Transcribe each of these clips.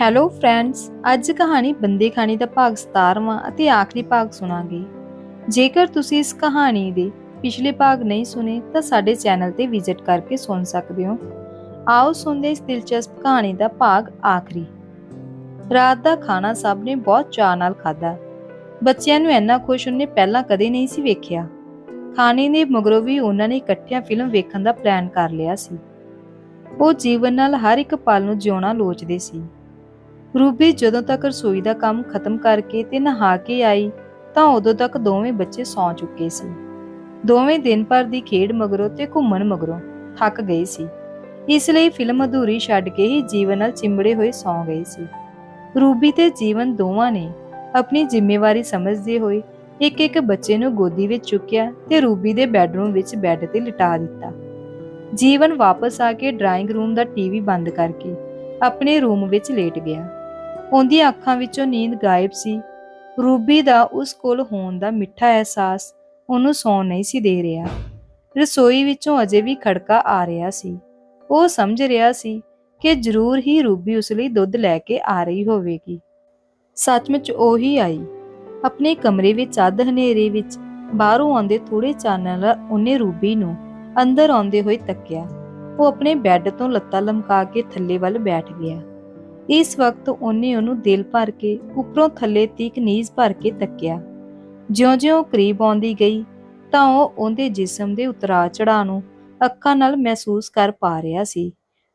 Hello friends ਅੱਜ ਕਹਾਣੀ ਬੰਦੇ ਖਾਣੀ ਦਾ ਭਾਗ 17ਵਾਂ ਅਤੇ ਆਖਰੀ ਭਾਗ ਸੁਣਾਂਗੇ। ਜੇਕਰ ਤੁਸੀਂ ਇਸ ਕਹਾਣੀ ਦੇ ਪਿਛਲੇ ਭਾਗ ਨਹੀਂ ਸੁਨੇ ਤਾਂ ਸਾਡੇ ਚੈਨਲ ਤੇ ਵਿਜ਼ਿਟ ਕਰਕੇ ਸੁਣ ਸਕਦੇ ਹੋ। ਆਓ ਸੁਣਦੇ ਇਸ ਦਿਲਚਸਪ ਕਹਾਣੀ ਦਾ ਭਾਗ ਆਖਰੀ। ਰਾਤ ਦਾ ਖਾਣਾ ਸਭ ਨੇ ਬਹੁਤ ਚਾਅ ਨਾਲ ਖਾਧਾ। ਬੱਚਿਆਂ ਨੂੰ ਇੰਨਾ ਖੁਸ਼ ਉਹਨੇ ਪਹਿਲਾਂ ਕਦੇ ਨਹੀਂ ਸੀ ਵੇਖਿਆ। ਖਾਣੇ ਦੇ ਮਗਰੋਂ ਵੀ ਉਹਨਾਂ ਨੇ ਇਕੱਠਿਆਂ ਫਿਲਮ ਵੇਖਣ ਦਾ ਪਲਾਨ ਕਰ ਲਿਆ ਸੀ। ਉਹ ਜੀਵਨ ਨਾਲ ਹਰ ਇੱਕ ਪਲ ਨੂੰ ਜਿਉਣਾ ਲੋਚਦੇ ਸੀ। ਰੂਬੀ ਜਦੋਂ ਤੱਕ ਰਸੋਈ ਦਾ ਕੰਮ ਖਤਮ ਕਰਕੇ ਤੇ ਨਹਾ ਕੇ ਆਈ, ਤਾਂ ਉਦੋਂ ਤੱਕ ਦੋਵੇਂ ਬੱਚੇ ਸੌਂ ਚੁੱਕੇ ਸੀ। ਦੋਵੇਂ ਦਿਨ ਭਰ ਦੀ ਖੇਡ ਮਗਰੋਂ ਤੇ ਘੁੰਮਣ ਮਗਰੋਂ ਥੱਕ ਗਏ ਸੀ। ਇਸ ਲਈ ਫਿਲਮ ਅਧੂਰੀ ਛੱਡ ਕੇ ਹੀ ਜੀਵਨ ਨਾਲ ਚਿੰਬੜੇ ਹੋਏ ਸੌਂ ਗਏ ਸੀ। ਰੂਬੀ ਤੇ ਜੀਵਨ ਦੋਵਾਂ ਨੇ ਆਪਣੀ ਜ਼ਿੰਮੇਵਾਰੀ ਸਮਝਦੇ ਹੋਏ ਇੱਕ ਇੱਕ ਬੱਚੇ ਨੂੰ ਗੋਦੀ ਵਿੱਚ ਚੁੱਕਿਆ ਤੇ ਰੂਬੀ ਦੇ ਬੈੱਡਰੂਮ ਵਿੱਚ ਬੈੱਡ ਤੇ ਲਿਟਾ ਦਿੱਤਾ। ਜੀਵਨ ਵਾਪਸ ਆ ਕੇ ਡਰਾਇੰਗ ਰੂਮ ਦਾ ਟੀਵੀ ਬੰਦ ਕਰਕੇ ਆਪਣੇ ਰੂਮ ਵਿੱਚ ਲੇਟ ਗਿਆ। ਉਹਦੀਆਂ ਅੱਖਾਂ ਵਿੱਚੋਂ ਨੀਂਦ ਗਾਇਬ ਸੀ। ਰੂਬੀ ਦਾ ਉਸ ਕੋਲ ਹੋਣ ਦਾ ਮਿੱਠਾ ਅਹਿਸਾਸ ਉਹਨੂੰ ਸੌਣ ਨਹੀਂ ਸੀ ਦੇ ਰਿਹਾ। ਰਸੋਈ ਵਿੱਚੋਂ ਅਜੇ ਵੀ ਖੜਕਾ ਆ ਰਿਹਾ ਸੀ। ਉਹ ਸਮਝ ਰਿਹਾ ਸੀ ਕਿ ਜ਼ਰੂਰ ਹੀ ਰੂਬੀ ਉਸ ਲਈ ਦੁੱਧ ਲੈ ਕੇ ਆ ਰਹੀ ਹੋਵੇਗੀ। ਸੱਚਮੁੱਚ ਉਹੀ ਆਈ। ਆਪਣੇ ਕਮਰੇ ਵਿੱਚ ਅੱਧ ਹਨੇਰੇ ਵਿੱਚ ਬਾਹਰੋਂ ਆਉਂਦੇ ਥੋੜੇ ਚਾਨਣ ਨਾਲ ਉਹਨੇ ਰੂਬੀ ਨੂੰ ਅੰਦਰ ਆਉਂਦੇ ਹੋਏ ਤੱਕਿਆ। ਉਹ ਆਪਣੇ ਬੈੱਡ ਤੋਂ ਲੱਤਾਂ ਲਮਕਾ ਕੇ ਥੱਲੇ ਵੱਲ ਬੈਠ ਗਿਆ। ਇਸ ਵਕਤ ਉਹਨੇ ਉਹਨੂੰ ਦਿਲ ਭਰ ਕੇ ਉੱਪਰੋਂ ਥੱਲੇ ਤੀਕ ਨੀਜ਼ ਭਰ ਕੇ ਤੱਕਿਆ। ਜਿਉਂ-ਜਿਉਂ ਕਰੀਬ ਆਉਂਦੀ ਗਈ, ਤਾਂ ਉਹ ਉਹਦੇ ਜਿਸਮ ਦੇ ਉਤਰਾਅ ਚੜਾਅ ਨੂੰ ਅੱਖਾਂ ਨਾਲ ਮਹਿਸੂਸ ਕਰ ਪਾ ਰਿਹਾ ਸੀ।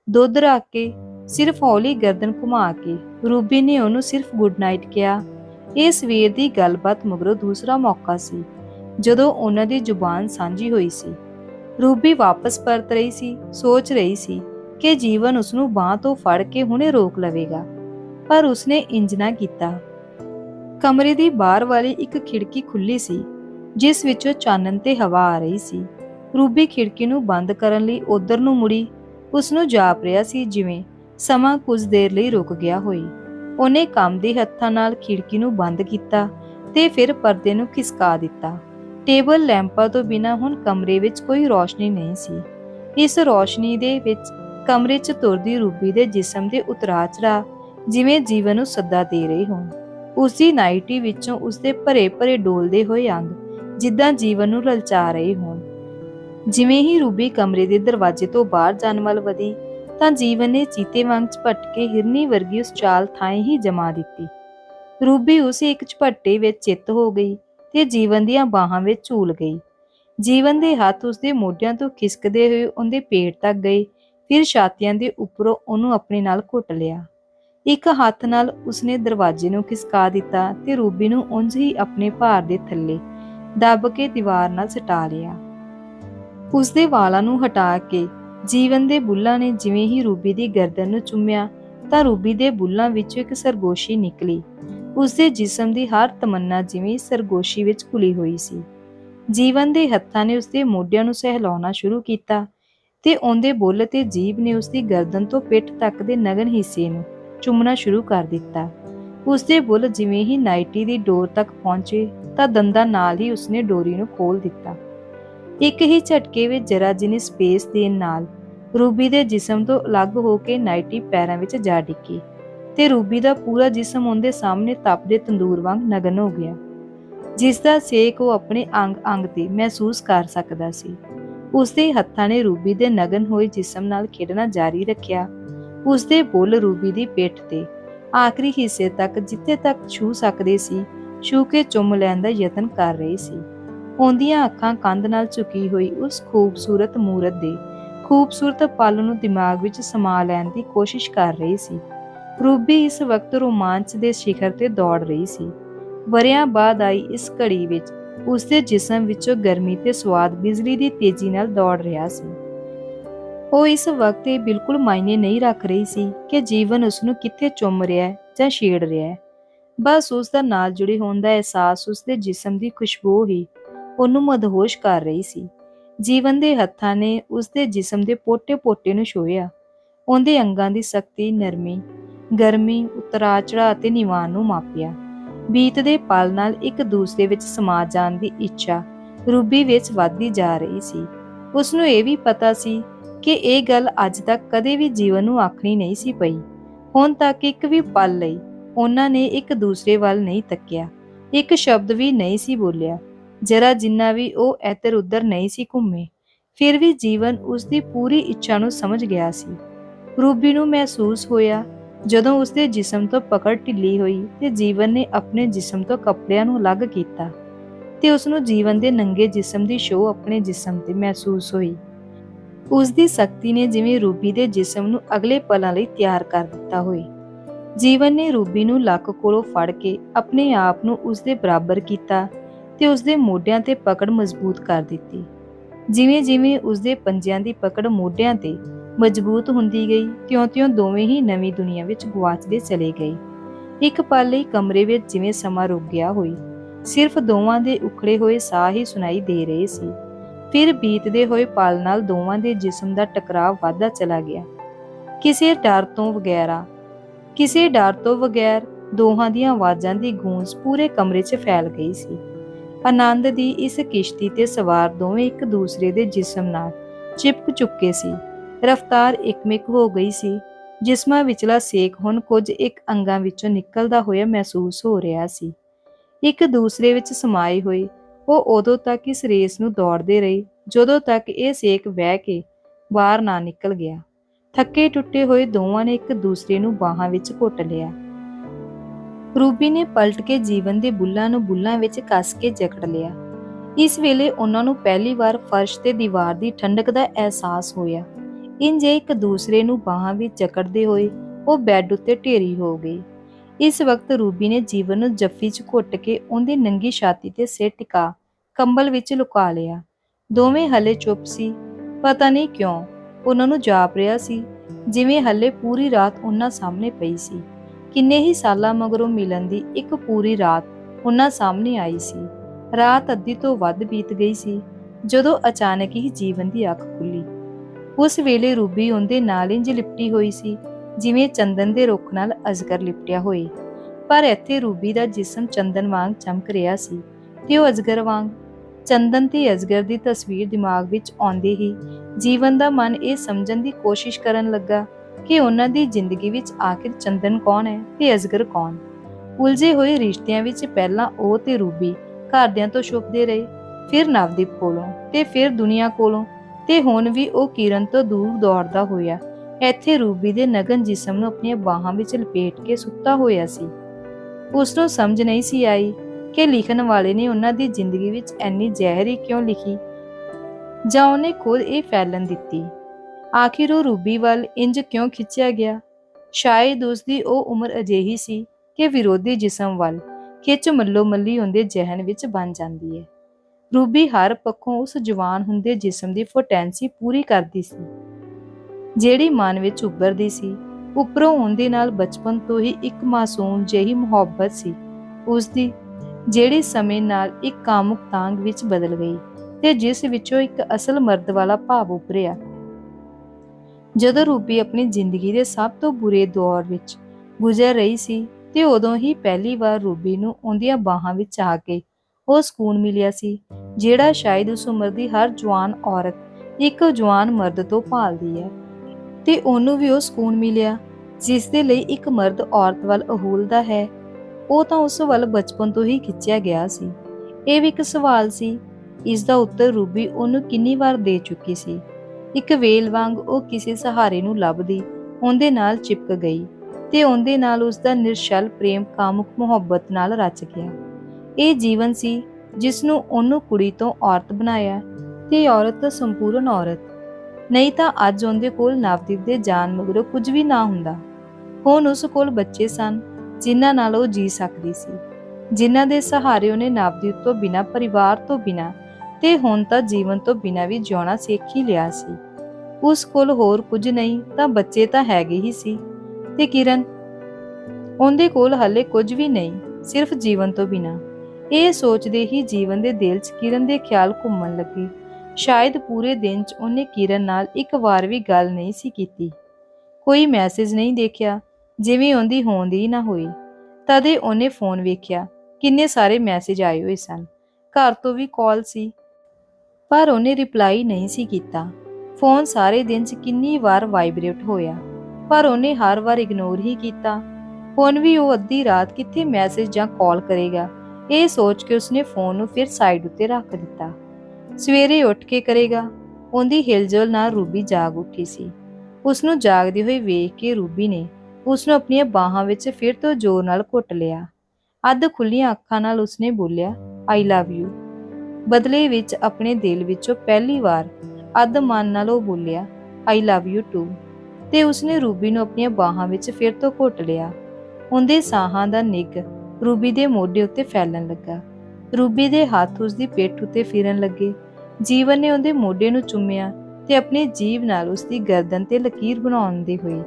ਦੁੱਧ ਰੱਖ ਕੇ, ਸਿਰਫ ਹੌਲੀ ਗਰਦਨ ਘੁਮਾ ਕੇ, ਰੂਬੀ ਨੇ ਉਹਨੂੰ ਸਿਰਫ ਗੁੱਡ ਨਾਈਟ ਕਿਹਾ। ਇਹ ਸਵੇਰ ਦੀ ਗੱਲਬਾਤ ਮਗਰੋਂ ਦੂਸਰਾ ਮੌਕਾ ਸੀ, ਜਦੋਂ ਉਹਨਾਂ ਦੀ ਜ਼ੁਬਾਨ ਸਾਂਝੀ ਹੋਈ ਸੀ। ਰੂਬੀ ਵਾਪਸ ਪਰਤ ਰਹੀ ਸੀ, ਸੋਚ ਰਹੀ ਸੀ ਕਿ ਜੀਵਨ ਉਸ ਨੂੰ ਬਾਹ ਤੋਂ ਫੜ ਕੇ ਹੁਣੇ ਰੋਕ ਲਵੇਗਾ। ਪਰ ਉਸਨੇ ਇੰਜ ਨਾ ਕੀਤਾ। ਕਮਰੇ ਦੀ ਬਾਹਰ ਵਾਲੀ ਇੱਕ ਖਿੜਕੀ ਖੁੱਲੀ ਸੀ, ਜਿਸ ਵਿੱਚੋਂ ਚਾਨਣ ਤੇ ਹਵਾ ਆ ਰਹੀ ਸੀ। ਰੂਬੀ ਖਿੜਕੀ ਨੂੰ ਬੰਦ ਕਰਨ ਲਈ ਉਧਰ ਨੂੰ ਮੁੜੀ। ਉਸ ਨੂੰ ਜਾਪ ਰਿਹਾ ਸੀ ਜਿਵੇਂ ਸਮਾਂ ਕੁਝ ਦੇਰ ਲਈ ਰੁਕ ਗਿਆ ਹੋਈ। ਉਹਨੇ ਕੰਮ ਦੇ ਹੱਥਾਂ ਨਾਲ ਖਿੜਕੀ ਨੂੰ ਬੰਦ ਕੀਤਾ ਤੇ ਫਿਰ ਪਰਦੇ ਨੂੰ ਖਿਸਕਾ ਦਿੱਤਾ। ਟੇਬਲ ਲੈਂਪਾਂ ਤੋਂ ਬਿਨਾ ਹੁਣ ਕਮਰੇ ਵਿੱਚ ਕੋਈ ਰੋਸ਼ਨੀ ਨਹੀਂ ਸੀ। ਇਸ ਰੋਸ਼ਨੀ ਦੇ ਵਿੱਚ ਕਮਰੇ 'ਚ ਤੁਰਦੀ ਰੂਬੀ ਦੇ ਜਿਸਮ ਦੇ ਉਤਰਾਅ ਚੜਾ ਜਿਵੇਂ ਜੀਵਨ ਨੂੰ ਸੱਦਾ ਦੇ ਰਹੀ ਹੋਣ। ਉਸਦੀ ਨਾਈਟੀ ਵਿੱਚੋਂ ਉਸਦੇ ਭਰੇ ਭਰੇ ਡੋਲਦੇ ਹੋਏ ਅੰਗ ਜਿੱਦਾਂ ਜੀਵਨ ਨੂੰ ਲਲਚਾ ਰਹੇ ਹੋਣ। ਜਿਵੇਂ ਹੀ ਰੂਬੀ ਕਮਰੇ ਦੇ ਦਰਵਾਜ਼ੇ ਤੋਂ ਬਾਹਰ ਜਾਣ ਵੱਲ ਵਧੀ, ਤਾਂ ਜੀਵਨ ਨੇ ਚੀਤੇ ਵਾਂਗ ਝਪਟ ਕੇ ਹਿਰਨੀ ਵਰਗੀ ਉਸ ਚਾਲ ਥਾਂ ਹੀ ਜਮਾ ਦਿੱਤੀ। ਰੂਬੀ ਉਸ ਇੱਕ ਝਪੱਟੇ ਵਿੱਚ ਚਿੱਤ ਹੋ ਗਈ ਤੇ ਜੀਵਨ ਦੀਆਂ ਬਾਹਾਂ ਵਿੱਚ ਝੂਲ ਗਈ। ਜੀਵਨ ਦੇ ਹੱਥ ਉਸਦੇ ਮੋਢਿਆਂ ਤੋਂ ਖਿਸਕਦੇ ਹੋਏ ਉਹਦੇ ਪੇਟ ਤੱਕ ਗਏ ਫਿਰ ਛਾਤੀਆਂ ਦੇ ਉੱਪਰੋਂ ਉਹਨੂੰ ਆਪਣੇ ਨਾਲ ਘੁੱਟ ਲਿਆ। ਇੱਕ ਹੱਥ ਨਾਲ ਉਸਨੇ ਦਰਵਾਜ਼ੇ ਨੂੰ ਖਿਸਕਾ ਦਿੱਤਾ ਤੇ ਰੂਬੀ ਨੂੰ ਉਂਝ ਹੀ ਆਪਣੇ ਭਾਰ ਦੇ ਥੱਲੇ ਦੱਬ ਕੇ ਦੀਵਾਰ ਨਾਲ ਸਟਾ ਲਿਆ। ਉਸਦੇ ਵਾਲਾਂ ਨੂੰ ਹਟਾ ਕੇ ਜੀਵਨ ਦੇ ਬੁੱਲਾਂ ਨੇ ਜਿਵੇਂ ਹੀ ਰੂਬੀ ਦੀ ਗਰਦਨ ਨੂੰ ਚੁੰਮਿਆ ਤਾਂ ਰੂਬੀ ਦੇ ਬੁੱਲਾਂ ਵਿੱਚੋਂ ਇੱਕ ਸਰਗੋਸ਼ੀ ਨਿਕਲੀ। ਉਸਦੇ ਜਿਸਮ ਦੀ ਹਰ ਤਮੰਨਾ ਜਿਵੇਂ ਸਰਗੋਸ਼ੀ ਵਿੱਚ ਘੁਲੀ ਹੋਈ ਸੀ। ਜੀਵਨ ਦੇ ਹੱਥਾਂ ਨੇ ਉਸਦੇ ਮੋਢਿਆਂ ਨੂੰ ਸਹਿਲਾਉਣਾ ਸ਼ੁਰੂ ਕੀਤਾ ਤੇ ਉਹਦੇ ਬੁੱਲ ਤੇ ਜੀਬ ਨੇ ਉਸਦੀ ਗਰਦਨ ਤੋਂ ਪਿੱਠ ਤੱਕ ਦੇ ਨਗਨ ਹਿੱਸੇ ਨੂੰ ਚੁੰਮਣਾ ਸ਼ੁਰੂ ਕਰ ਦਿੱਤਾ। ਉਸਦੇ ਬੁੱਲ ਜਿਵੇਂ ਹੀ ਨਾਈਟੀ ਦੀ ਡੋਰ ਤੱਕ ਪਹੁੰਚੇ ਤਾਂ ਦੰਦਾਂ ਨਾਲ ਹੀ ਉਸਨੇ ਡੋਰੀ ਨੂੰ ਖੋਲ ਦਿੱਤਾ। ਇੱਕ ਹੀ ਝਟਕੇ ਵਿੱਚ ਜਰਾ ਜਿਨੀ ਸਪੇਸ ਦੇਣ ਨਾਲ ਰੂਬੀ ਦੇ ਜਿਸਮ ਤੋਂ ਅਲੱਗ ਹੋ ਕੇ ਨਾਈਟੀ ਪੈਰਾਂ ਵਿੱਚ ਜਾ ਡਿੱਗੀ ਤੇ ਰੂਬੀ ਦਾ ਪੂਰਾ ਜਿਸਮ ਉਹਦੇ ਸਾਹਮਣੇ ਤਪਦੇ ਤੰਦੂਰ ਵਾਂਗ ਨਗਨ ਹੋ ਗਿਆ ਜਿਸ ਦਾ ਸੇਕ ਉਹ ਆਪਣੇ ਅੰਗ-ਅੰਗ ਤੇ ਮਹਿਸੂਸ ਕਰ ਸਕਦਾ ਸੀ। ਉਸਦੇ ਹੱਥਾਂ ਨੇ ਰੂਬੀ ਦੇ ਨਗਨ ਹੋਏ ਜਿਸਮ ਨਾਲ ਖੇਡਣਾ ਜਾਰੀ ਰੱਖਿਆ। ਉਸਦੇ ਬੁੱਲ ਰੂਬੀ ਦੀ ਪਿੱਠ ਤੇ ਆਖਰੀ ਹਿੱਸੇ ਤੱਕ ਜਿੱਥੇ ਤੱਕ ਛੂ ਸਕਦੇ ਸੀ, ਛੂ ਕੇ ਚੁੰਮ ਲੈਣ ਦਾ ਯਤਨ ਕਰ ਰਹੀ ਸੀ। ਉਹਦੀਆਂ ਅੱਖਾਂ ਕੰਧ ਨਾਲ ਝੁਕੀ ਹੋਈ ਉਸ ਖੂਬਸੂਰਤ ਮੂਰਤ ਦੇ ਖੂਬਸੂਰਤ ਪਲ ਨੂੰ ਦਿਮਾਗ ਵਿੱਚ ਸਮਾ ਲੈਣ ਦੀ ਕੋਸ਼ਿਸ਼ ਕਰ ਰਹੀ ਸੀ। ਰੂਬੀ ਇਸ ਵਕਤ ਰੋਮਾਂਚ ਦੇ ਸਿਖਰ ਤੇ ਦੌੜ ਰਹੀ ਸੀ। ਵਰਿਆਂ ਬਾਅਦ ਆਈ ਇਸ ਘੜੀ ਵਿੱਚ ਉਸਦੇ ਜਿਸਮ ਵਿੱਚੋਂ ਗਰਮੀ ਤੇ ਸਵਾਦ ਬਿਜਲੀ ਦੀ ਤੇਜ਼ੀ ਨਾਲ ਦੌੜ ਰਿਹਾ ਸੀ। ਉਹ ਇਸ ਵਕਤ ਇਹ ਬਿਲਕੁਲ ਮਾਇਨੇ ਨਹੀਂ ਰੱਖ ਰਹੀ ਸੀ ਕਿ ਜੀਵਨ ਉਸ ਨੂੰ ਕਿੱਥੇ ਚੁੰਮ ਰਿਹਾ ਹੈ ਜਾਂ ਛੇੜ ਰਿਹਾ ਹੈ। ਬਸ ਉਸ ਦਾ ਨਾਲ ਜੁੜੇ ਹੋਣ ਦਾ ਅਹਿਸਾਸ ਉਸਦੇ ਜਿਸਮ ਦੀ ਖੁਸ਼ਬੂ ਹੀ ਉਹਨੂੰ ਮਦਹੋਸ਼ ਕਰ ਰਹੀ ਸੀ। ਜੀਵਨ ਦੇ ਹੱਥਾਂ ਨੇ ਉਸਦੇ ਜਿਸਮ ਦੇ ਪੋਟੇ-ਪੋਟੇ ਨੂੰ ਛੋਇਆ ਉਹਦੇ ਅੰਗਾਂ ਦੀ ਸ਼ਕਤੀ ਨਰਮੀ, ਗਰਮੀ ਉਤਰਾਚੜਾ ਅਤੇ ਨਿਵਾਨ ਨੂੰ ਮਾਪਿਆ। ਬੀਤਦੇ ਪਲ ਨਾਲ ਇੱਕ ਦੂਸਰੇ ਵਿੱਚ ਸਮਾ ਜਾਣ ਦੀ ਇੱਛਾ ਰੂਬੀ ਵਿੱਚ ਵੱਧਦੀ ਜਾ ਰਹੀ ਸੀ। ਉਸ ਨੂੰ ਇਹ ਵੀ ਪਤਾ ਸੀ ਕਿ ਇਹ ਗੱਲ ਅੱਜ ਤੱਕ ਕਦੇ ਵੀ ਜੀਵਨ ਨੂੰ ਆਖਣੀ ਨਹੀਂ ਸੀ ਪਈ। ਹੁਣ ਤੱਕ ਇੱਕ ਵੀ ਪਲ ਲਈ ਉਹਨਾਂ ਨੇ ਇੱਕ ਦੂਸਰੇ ਵੱਲ ਨਹੀਂ ਤੱਕਿਆ। ਇੱਕ ਸ਼ਬਦ ਵੀ ਨਹੀਂ ਸੀ ਬੋਲਿਆ। ਜਰਾ ਜਿੰਨਾ ਵੀ ਉਹ ਇੱਧਰ ਉੱਧਰ ਨਹੀਂ ਸੀ ਘੁੰਮੇ, ਫਿਰ ਵੀ ਜੀਵਨ ਉਸ ਦੀ ਪੂਰੀ ਇੱਛਾ ਨੂੰ ਸਮਝ ਗਿਆ ਸੀ। ਰੂਬੀ ਨੂੰ ਮਹਿਸੂਸ ਹੋਇਆ ਜਦੋਂ ਉਸਦੇ ਜਿਸਮ ਤੋਂ ਪਕੜ ਢਿੱਲੀ ਹੋਈ ਤੇ ਜੀਵਨ ਨੇ ਆਪਣੇ ਜਿਸਮ ਤੋਂ ਕੱਪੜਿਆਂ ਨੂੰ ਅਲੱਗ ਕੀਤਾ ਤੇ ਉਸ ਨੂੰ ਜੀਵਨ ਦੇ ਨੰਗੇ ਜਿਸਮ ਦੀ ਸ਼ੋਅ ਆਪਣੇ ਜਿਸਮ ਤੇ ਮਹਿਸੂਸ ਹੋਈ। ਉਸ ਦੀ ਸ਼ਕਤੀ ਨੇ ਜਿਵੇਂ ਰੂਬੀ ਦੇ ਜਿਸਮ ਨੂੰ ਅਗਲੇ ਪਲਾਂ ਲਈ ਤਿਆਰ ਕਰ ਦਿੱਤਾ ਹੋਏ ਜੀਵਨ ਨੇ ਰੂਬੀ ਨੂੰ ਲੱਕ ਕੋਲੋਂ ਫੜ ਕੇ ਆਪਣੇ ਆਪ ਨੂੰ ਉਸ ਦੇ ਬਰਾਬਰ ਕੀਤਾ ਤੇ ਉਸ ਦੇ ਮੋਢਿਆਂ ਤੇ ਪਕੜ ਮਜ਼ਬੂਤ ਕਰ ਦਿੱਤੀ। ਜਿਵੇਂ-ਜਿਵੇਂ ਉਸ ਦੇ ਪੰਜਿਆਂ ਦੀ ਪਕੜ ਮੋਢਿਆਂ ਤੇ ਮਜ਼ਬੂਤ ਹੁੰਦੀ ਗਈ, ਤਿਉਂ-ਤਿਉਂ ਦੋਵੇਂ ਹੀ ਨਵੀਂ ਦੁਨੀਆ ਵਿੱਚ ਗੁਆਚਦੇ ਚਲੇ ਗਏ। ਇੱਕ ਪਲ ਲਈ ਕਮਰੇ ਵਿੱਚ ਜਿਵੇਂ ਸਮਾਂ ਰੁਕ ਗਿਆ ਹੋਈ, ਸਿਰਫ ਦੋਵਾਂ ਦੇ ਉਖੜੇ ਹੋਏ ਸਾਹ ਹੀ ਸੁਣਾਈ ਦੇ ਰਹੇ ਸੀ। ਫਿਰ ਬੀਤਦੇ ਹੋਏ ਪਲ ਨਾਲ ਦੋਵਾਂ ਦੇ ਜਿਸਮ ਦਾ ਟਕਰਾਅ ਵਧਦਾ ਚਲਾ ਗਿਆ। ਕਿਸੇ ਡਰ ਤੋਂ ਵਗੈਰਾ ਕਿਸੇ ਡਰ ਤੋਂ ਵਗੈਰ ਦੋਹਾਂ ਦੀਆਂ ਆਵਾਜ਼ਾਂ ਦੀ ਗੂੰਜ ਪੂਰੇ ਕਮਰੇ 'ਚ ਫੈਲ ਗਈ ਸੀ। ਆਨੰਦ ਦੀ ਇਸ ਕਿਸ਼ਤੀ ਤੇ ਸਵਾਰ ਦੋਵੇਂ ਇੱਕ ਦੂਸਰੇ ਦੇ ਜਿਸਮ ਨਾਲ ਚਿਪਕ ਚੁੱਕੇ ਸੀ। ਰਫ਼ਤਾਰ ਇੱਕਮਿਕ ਹੋ ਗਈ ਸੀ, ਜਿਸਮਾਂ ਵਿਚਲਾ ਸੇਕ ਹੁਣ ਕੁਝ ਇੱਕ ਅੰਗਾਂ ਵਿੱਚੋਂ ਨਿਕਲਦਾ ਹੋਇਆ ਮਹਿਸੂਸ ਹੋ ਰਿਹਾ ਸੀ। ਇੱਕ ਦੂਸਰੇ ਵਿੱਚ ਸਮਾਏ ਹੋਏ, ਉਹ ਉਦੋਂ ਤੱਕ ਇਸ ਰੇਸ ਨੂੰ ਦੌੜਦੇ ਰਹੇ, ਜਦੋਂ ਤੱਕ ਇਹ ਸੇਕ ਵਹਿ ਕੇ ਬਾਹਰ ਨਾ ਨਿਕਲ ਗਿਆ। ਥੱਕੇ ਟੁੱਟੇ ਹੋਏ ਦੋਵਾਂ ਨੇ ਇੱਕ ਦੂਸਰੇ ਨੂੰ ਬਾਹਾਂ ਵਿੱਚ ਘੁੱਟ ਲਿਆ। ਰੂਬੀ ਨੇ ਪਲਟ ਕੇ ਜੀਵਨ ਦੇ ਬੁੱਲਾਂ ਨੂੰ ਬੁੱਲਾਂ ਵਿੱਚ ਕੱਸ ਕੇ ਜਕੜ ਲਿਆ। ਇਸ ਵੇਲੇ ਉਹਨਾਂ ਨੂੰ ਪਹਿਲੀ ਵਾਰ ਫਰਸ਼ ਤੇ ਦੀਵਾਰ ਦੀ ਠੰਡਕ ਦਾ ਅਹਿਸਾਸ ਹੋਇਆ। ਇੰਜੇ ਇੱਕ ਦੂਸਰੇ ਨੂੰ ਬਾਹਾਂ ਵਿੱਚ ਜਕੜਦੇ ਹੋਏ ਉਹ ਬੈੱਡ ਉੱਤੇ ਢੇਰੀ ਹੋ ਗਈ। ਇਸ ਵਕਤ ਰੂਬੀ ਨੇ ਜੀਵਨ ਨੂੰ ਜੱਫੀ 'ਚ ਘੁੱਟ ਕੇ ਉਹਦੀ ਨੰਗੀ ਛਾਤੀ ਤੇ ਸਿਰ ਟਿਕਾ, ਕੰਬਲ ਵਿੱਚ ਲੁਕਾ ਲਿਆ। ਦੋਵੇਂ ਹਲੇ ਚੁੱਪ ਸੀ। ਪਤਾ ਨਹੀਂ ਕਿਉਂ ਉਹਨਾਂ ਨੂੰ ਜਾਪ ਰਿਹਾ ਸੀ, ਜਿਵੇਂ ਹਲੇ ਪੂਰੀ ਰਾਤ ਉਹਨਾਂ ਸਾਹਮਣੇ ਪਈ ਸੀ। ਕਿੰਨੇ ਹੀ ਸਾਲਾਂ ਮਗਰੋਂ ਮਿਲਣ ਦੀ ਇੱਕ ਪੂਰੀ ਰਾਤ ਉਹਨਾਂ ਸਾਹਮਣੇ ਆਈ ਸੀ। ਰਾਤ ਅੱਧੀ ਤੋਂ ਵੱਧ ਬੀਤ ਗਈ ਸੀ, ਜਦੋਂ ਅਚਾਨਕ ਹੀ ਜੀਵਨ ਦੀ ਅੱਖ ਖੁੱਲੀ ਉਸ ਵੇਲੇ ਰੂਬੀ ਉਹਦੇ ਨਾਲ ਇੰਜ ਲਿਪਟੀ ਹੋਈ ਸੀ, ਜਿਵੇਂ ਚੰਦਨ ਦੇ ਰੁੱਖ ਨਾਲ ਅਜਗਰ ਲਿਪਟਿਆ ਹੋਏ। ਪਰ ਇੱਥੇ ਰੂਬੀ ਦਾ ਜਿਸਮ ਚੰਦਨ ਵਾਂਗ ਚਮਕ ਰਿਹਾ ਸੀ ਤੇ ਉਹ ਅਜਗਰ ਵਾਂਗ। ਚੰਦਨ ਤੇ ਅਜਗਰ ਦੀ ਤਸਵੀਰ ਦਿਮਾਗ ਵਿੱਚ ਆਉਂਦੇ ਹੀ ਜੀਵਨ ਦਾ ਮਨ ਇਹ ਸਮਝਣ ਦੀ ਕੋਸ਼ਿਸ਼ ਕਰਨ ਲੱਗਾ ਕਿ ਉਹਨਾਂ ਦੀ ਜ਼ਿੰਦਗੀ ਵਿੱਚ ਆਖਿਰ ਚੰਦਨ ਕੌਣ ਹੈ ਤੇ ਅਜਗਰ ਕੌਣ। ਉਲਝੇ ਹੋਏ ਰਿਸ਼ਤਿਆਂ ਵਿੱਚ ਪਹਿਲਾਂ ਉਹ ਤੇ ਰੂਬੀ ਘਰਦਿਆਂ ਤੋਂ ਛੁਪਦੇ ਰਹੇ, ਫਿਰ ਨਵਦੀਪ ਕੋਲੋਂ ਤੇ ਫਿਰ ਦੁਨੀਆ ਕੋਲੋਂ। ਤੇ ਹੁਣ ਵੀ ਉਹ ਕਿਰਨ ਤੋਂ ਦੂਰ ਦੌੜਦਾ ਹੋਇਆ। ਇੱਥੇ ਰੂਬੀ ਦੇ ਨਗਨ ਜਿਸਮ ਨੂੰ ਆਪਣੀਆਂ ਬਾਹਾਂ ਵਿੱਚ ਲਪੇਟ ਕੇ ਸੁੱਤਾ ਹੋਇਆ ਸੀ। ਉਸ ਨੂੰ ਸਮਝ ਨਹੀਂ ਸੀ ਆਈ ਕਿ ਲਿਖਣ ਵਾਲੇ ਨੇ ਉਹਨਾਂ ਦੀ ਜ਼ਿੰਦਗੀ ਵਿੱਚ ਐਨੀ ਜ਼ਹਿਰੀ ਕਿਉਂ ਲਿਖੀ। ਜਾਂ ਉਹਨੇ ਖੁਦ ਇਹ ਫੈਲਣ ਦਿੱਤੀ। ਆਖਿਰ ਉਹ ਰੂਬੀ ਵੱਲ ਇੰਜ ਕਿਉਂ ਖਿੱਚਿਆ ਗਿਆ? ਸ਼ਾਇਦ ਉਸ ਦੀ ਉਹ ਉਮਰ ਅਜਿਹੀ ਸੀ ਕਿ ਵਿਰੋਧੀ ਜਿਸਮ ਵੱਲ ਖਿੱਚ ਮੱਲੋ ਮੱਲੀ ਹੁੰਦੇ ਜ਼ਿਹਨ ਵਿੱਚ ਬਣ ਜਾਂਦੀ ਹੈ। ਰੂਬੀ ਹਰ ਪੱਖੋਂ ਉਸ ਜਵਾਨ ਹੁੰਦੇ ਜਿਸਮ ਦੀ ਪੋਟੈਂਸੀ ਪੂਰੀ ਕਰਦੀ ਸੀ। ਜਿਹੜੀ ਮਨ ਵਿੱਚ ਉੱਭਰਦੀ ਸੀ, ਉੱਪਰੋਂ ਉਹਦੇ ਨਾਲ ਬਚਪਨ ਤੋਂ ਹੀ ਇੱਕ ਮਾਸੂਮ ਜਿਹੀ ਮੁਹੱਬਤ ਸੀ। ਉਸ ਦੀ ਜਿਹੜੀ ਸਮੇਂ ਨਾਲ ਇੱਕ ਕਾਮੁਕ ਤਾਂਗ ਵਿੱਚ ਬਦਲ ਗਈ ਤੇ ਜਿਸ ਵਿੱਚੋਂ ਇੱਕ ਅਸਲ ਮਰਦ ਵਾਲਾ ਭਾਵ ਉਭਰਿਆ। ਜਦੋਂ ਰੂਬੀ ਆਪਣੀ ਜ਼ਿੰਦਗੀ ਦੇ ਸਭ ਤੋਂ ਬੁਰੇ ਦੌਰ ਵਿੱਚ ਗੁਜ਼ਰ ਰਹੀ ਸੀ ਤੇ ਉਦੋਂ ਹੀ ਪਹਿਲੀ ਵਾਰ ਰੂਬੀ ਨੂੰ ਉਹਦੀਆਂ ਬਾਹਾਂ ਵਿੱਚ ਆ ਕੇ ਉਹ ਸਕੂਨ ਮਿਲਿਆ ਸੀ, ਜਿਹੜਾ ਸ਼ਾਇਦ ਉਸ ਉਮਰ ਦੀ ਹਰ ਜਵਾਨ ਔਰਤ, ਇੱਕ ਜਵਾਨ ਮਰਦ ਤੋਂ ਭਾਲਦੀ ਹੈ। ਤੇ ਉਹਨੂੰ ਵੀ ਉਹ ਸਕੂਨ ਮਿਲਿਆ, ਜਿਸ ਦੇ ਲਈ ਇੱਕ ਮਰਦ ਔਰਤ ਵੱਲ ਅਹੂਲਦਾ ਹੈ। ਉਹ ਤਾਂ ਉਸ ਵੱਲ ਬਚਪਨ ਤੋਂ ਹੀ ਖਿੱਚਿਆ ਗਿਆ ਸੀ। ਇਹ ਵੀ ਇੱਕ ਸਵਾਲ ਸੀ, ਇਸ ਦਾ ਉੱਤਰ ਰੂਬੀ ਉਹਨੂੰ ਕਿੰਨੀ ਵਾਰ ਦੇ ਚੁੱਕੀ ਸੀ। ਇੱਕ ਵੇਲ ਵਾਂਗ ਉਹ ਕਿਸੇ ਸਹਾਰੇ ਨੂੰ ਲੱਭਦੀ, ਉਹਦੇ ਨਾਲ ਚਿਪਕ ਗਈ ਤੇ ਉਹਦੇ ਨਾਲ ਉਸ ਦਾ ਨਿਰਸ਼ਲ ਪ੍ਰੇਮ ਕਾਮੁਕ ਮੁਹੱਬਤ ਨਾਲ ਰਚ ਗਿਆ। ਇਹ ਜੀਵਨ ਸੀ ਜਿਸ ਨੂੰ ਉਹਨੂੰ ਕੁੜੀ ਤੋਂ ਔਰਤ ਬਣਾਇਆ ਤੇ ਔਰਤ ਤੋਂ ਸੰਪੂਰਨ ਔਰਤ। ਨਹੀਂ ਤਾਂ ਅੱਜ ਉਹਦੇ ਕੋਲ ਨਵਦੀਪ ਦੇ ਜਾਨ ਮਗਰੋਂ ਕੁਝ ਵੀ ਨਾ ਹੁੰਦਾ। ਹੁਣ ਉਸ ਕੋਲ ਬੱਚੇ ਸਨ, ਜਿਨ੍ਹਾਂ ਨਾਲ ਉਹ ਜੀ ਸਕਦੀ ਸੀ। ਜਿਨ੍ਹਾਂ ਦੇ ਸਹਾਰੇ ਉਹਨੇ ਨਵਦੀਪ ਤੋਂ ਬਿਨਾ ਪਰਿਵਾਰ ਤੋਂ ਬਿਨਾ ਤੇ ਹੁਣ ਤਾਂ ਜੀਵਨ ਤੋਂ ਬਿਨਾ ਵੀ ਜਿਉਣਾ ਸਿੱਖ ਹੀ ਲਿਆ ਸੀ। ਉਸ ਕੋਲ ਹੋਰ ਕੁਝ ਨਹੀਂ ਤਾਂ ਬੱਚੇ ਤਾਂ ਹੈਗੇ ਹੀ ਸੀ। ਤੇ ਕਿਰਨ? ਉਹਦੇ ਕੋਲ ਹਲੇ ਕੁਝ ਵੀ ਨਹੀਂ, ਸਿਰਫ ਜੀਵਨ ਤੋਂ ਬਿਨਾ। ਇਹ ਸੋਚਦੇ ਹੀ ਜੀਵਨ ਦੇ ਦਿਲ 'ਚ ਕਿਰਨ ਦੇ ਖਿਆਲ ਘੁੰਮਣ ਲੱਗੇ। ਸ਼ਾਇਦ ਪੂਰੇ ਦਿਨ 'ਚ ਉਹਨੇ ਕਿਰਨ ਨਾਲ ਇੱਕ ਵਾਰ ਵੀ ਗੱਲ ਨਹੀਂ ਸੀ ਕੀਤੀ। ਕੋਈ ਮੈਸੇਜ ਨਹੀਂ ਦੇਖਿਆ, ਜਿਵੇਂ ਉਹਦੀ ਹੋਂਦ ਹੀ ਨਾ ਹੋਈ। ਤਦੇ ਉਹਨੇ ਫੋਨ ਵੇਖਿਆ, ਕਿੰਨੇ ਸਾਰੇ ਮੈਸੇਜ ਆਏ ਹੋਏ ਸਨ। ਘਰ ਤੋਂ ਵੀ ਕਾਲ ਸੀ, ਪਰ ਉਹਨੇ ਰਿਪਲਾਈ ਨਹੀਂ ਸੀ ਕੀਤਾ। ਫੋਨ ਸਾਰੇ ਦਿਨ 'ਚ ਕਿੰਨੀ ਵਾਰ ਵਾਈਬ੍ਰੇਟ ਹੋਇਆ, ਪਰ ਉਹਨੇ ਹਰ ਵਾਰ ਇਗਨੋਰ ਹੀ ਕੀਤਾ। ਹੁਣ ਵੀ ਉਹ ਅੱਧੀ ਰਾਤ ਕਿੱਥੇ ਮੈਸੇਜ ਜਾਂ ਕਾਲ ਕਰੇਗਾ ਇਹ ਸੋਚ ਕੇ ਉਸਨੇ ਫੋਨ ਨੂੰ ਫਿਰ ਸਾਈਡ ਉੱਤੇ ਰੱਖ ਦਿੱਤਾ। ਸਵੇਰੇ ਉੱਠ ਕੇ ਕਰੇਗਾ, ਉਹਦੀ ਹਿਲਜੁਲ ਨਾਲ ਰੂਬੀ ਜਾਗ ਉੱਠੀ ਸੀ। ਉਸ ਨੂੰ ਜਾਗਦੀ ਹੋਈ ਵੇਖ ਕੇ ਰੂਬੀ ਨੇ ਉਸ ਨੂੰ ਆਪਣੀਆਂ ਬਾਹਾਂ ਵਿੱਚ ਫਿਰ ਤੋਂ ਜ਼ੋਰ ਨਾਲ ਘੁੱਟ ਲਿਆ। ਅੱਧ ਖੁੱਲੀਆਂ ਅੱਖਾਂ ਨਾਲ ਉਸਨੇ ਬੋਲਿਆ ਆਈ ਲਵ ਯੂ ਬਦਲੇ ਵਿੱਚ ਆਪਣੇ ਦਿਲ ਵਿੱਚੋਂ ਪਹਿਲੀ ਵਾਰ ਅੱਧ ਮਨ ਨਾਲ ਉਹ ਬੋਲਿਆ ਆਈ ਲਵ ਯੂ ਟੂ ਤੇ ਉਸਨੇ ਰੂਬੀ ਨੂੰ ਆਪਣੀਆਂ ਬਾਹਾਂ ਵਿੱਚ ਫਿਰ ਤੋਂ ਘੁੱਟ ਲਿਆ। ਉਹਦੇ ਸਾਹਾਂ ਦਾ ਨਿੱਘ ਰੂਬੀ ਦੇ ਮੋਢੇ ਉੱਤੇ ਫੈਲਣ ਲੱਗਾ। ਰੂਬੀ ਦੇ ਹੱਥ ਉਸਦੀ ਪਿੱਠ ਉੱਤੇ ਫਿਰਨ ਲੱਗੇ। ਜੀਵਨ ਨੇ ਉਹਦੇ ਮੋਢੇ ਨੂੰ ਚੁੰਮਿਆ ਤੇ ਆਪਣੀ ਜੀਭ ਨਾਲ ਉਸਦੀ ਗਰਦਨ ਤੇ ਲਕੀਰ ਬਣਾਉਂਦੇ ਹੋਏ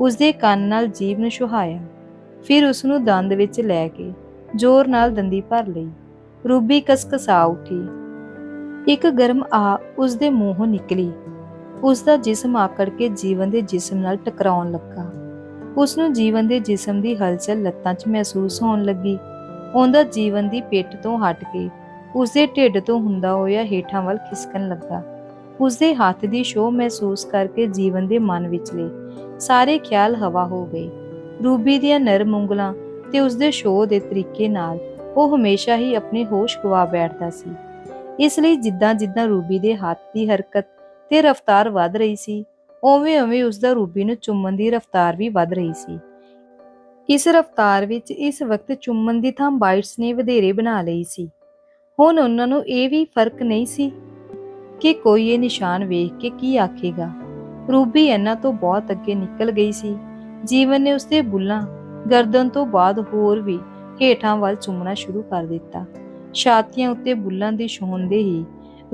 ਉਸਦੇ ਕੰਨ ਨਾਲ ਜੀਵ ਨੂੰ ਛੁਹਾਇਆ। ਫਿਰ ਉਸ ਨੂੰ ਦੰਦ ਵਿੱਚ ਲੈ ਕੇ ਜ਼ੋਰ ਨਾਲ ਦੰਦੀ ਭਰ ਲਈ। ਰੂਬੀ ਕਸਕਸਾ ਉੱਠੀ। ਇੱਕ ਗਰਮ ਆ ਉਸ ਦੇ ਮੂੰਹੋਂ ਨਿਕਲੀ। ਉਸ ਦਾ ਜਿਸਮ ਆਕੜ ਕੇ ਜੀਵਨ ਦੇ ਜਿਸਮ ਨਾਲ ਟਕਰਾਉਣ ਲੱਗਾ। ਉਸ ਨੂੰ ਜੀਵਨ ਦੇ ਜਿਸਮ ਦੀ ਹਲਚਲ ਲੱਤਾਂ 'ਚ ਮਹਿਸੂਸ ਹੋਣ ਲੱਗੀ। ਉਹਦਾ ਜੀਵਨ ਦੀ ਪਿੱਠ ਤੋਂ ਹਟ ਕੇ ਉਸ ਦੇ ਢਿੱਡ ਤੋਂ ਹੁੰਦਾ ਹੋਇਆ ਹੇਠਾਂ ਵੱਲ ਖਿਸਕਣ ਲੱਗਾ। ਉਸ ਦੇ ਹੱਥ ਦੀ ਸ਼ੋਅ ਮਹਿਸੂਸ ਕਰਕੇ ਜੀਵਨ ਦੇ ਮਨ ਵਿਚਲੇ ਸਾਰੇ ਖਿਆਲ ਹਵਾ ਹੋ ਗਏ। ਰੂਬੀ ਦੀਆਂ ਨਰਮ ਉਂਗਲਾਂ ਤੇ ਉਸ ਦੇ ਸ਼ੋਅ ਦੇ ਤਰੀਕੇ ਨਾਲ ਉਹ ਹਮੇਸ਼ਾ ਹੀ ਆਪਣੇ ਹੋਸ਼ ਗਵਾ ਬੈਠਦਾ ਸੀ। ਇਸ ਲਈ ਜਿੱਦਾਂ ਜਿੱਦਾਂ ਰੂਬੀ ਦੇ ਹੱਥ ਦੀ ਹਰਕਤ ਤੇ ਰਫ਼ਤਾਰ ਵੱਧ ਰਹੀ ਸੀ ਉਵੇਂ ਉਵੇਂ ਉਸ ਦਾ ਰੂਬੀ ਨੂੰ ਚੁੰਮਣ ਦੀ ਰਫ਼ਤਾਰ ਵੀ ਵੱਧ ਰਹੀ ਸੀ। ਇਸ ਰਫ਼ਤਾਰ ਵਿੱਚ ਇਸ ਵਕਤ ਚੁੰਮਣ ਦੀ ਥਾਂ ਬਾਈਟਸ ਨੇ ਵਧੇਰੇ ਬਣਾ ਲਈ ਸੀ। ਹੁਣ ਉਹਨਾਂ ਨੂੰ ਇਹ ਵੀ ਫ਼ਰਕ ਨਹੀਂ ਸੀ ਕਿ ਕੋਈ ਇਹ ਨਿਸ਼ਾਨ ਵੇਖ ਕੇ ਕੀ ਆਖੇਗਾ। ਰੂਬੀ ਇਹਨਾਂ ਤੋਂ ਬਹੁਤ ਅੱਗੇ ਨਿਕਲ ਗਈ ਸੀ। ਜੀਵਨ ਨੇ ਉਸਦੇ ਬੁੱਲਾਂ, ਗਰਦਨ ਤੋਂ ਬਾਅਦ ਹੋਰ ਵੀ ਹੇਠਾਂ ਵੱਲ ਚੁੰਮਣਾ ਸ਼ੁਰੂ ਕਰ ਦਿੱਤਾ। ਛਾਤੀਆਂ ਉੱਤੇ ਬੁੱਲਾਂ ਦੀ ਛੋਹਣ ਦੇ ਹੀ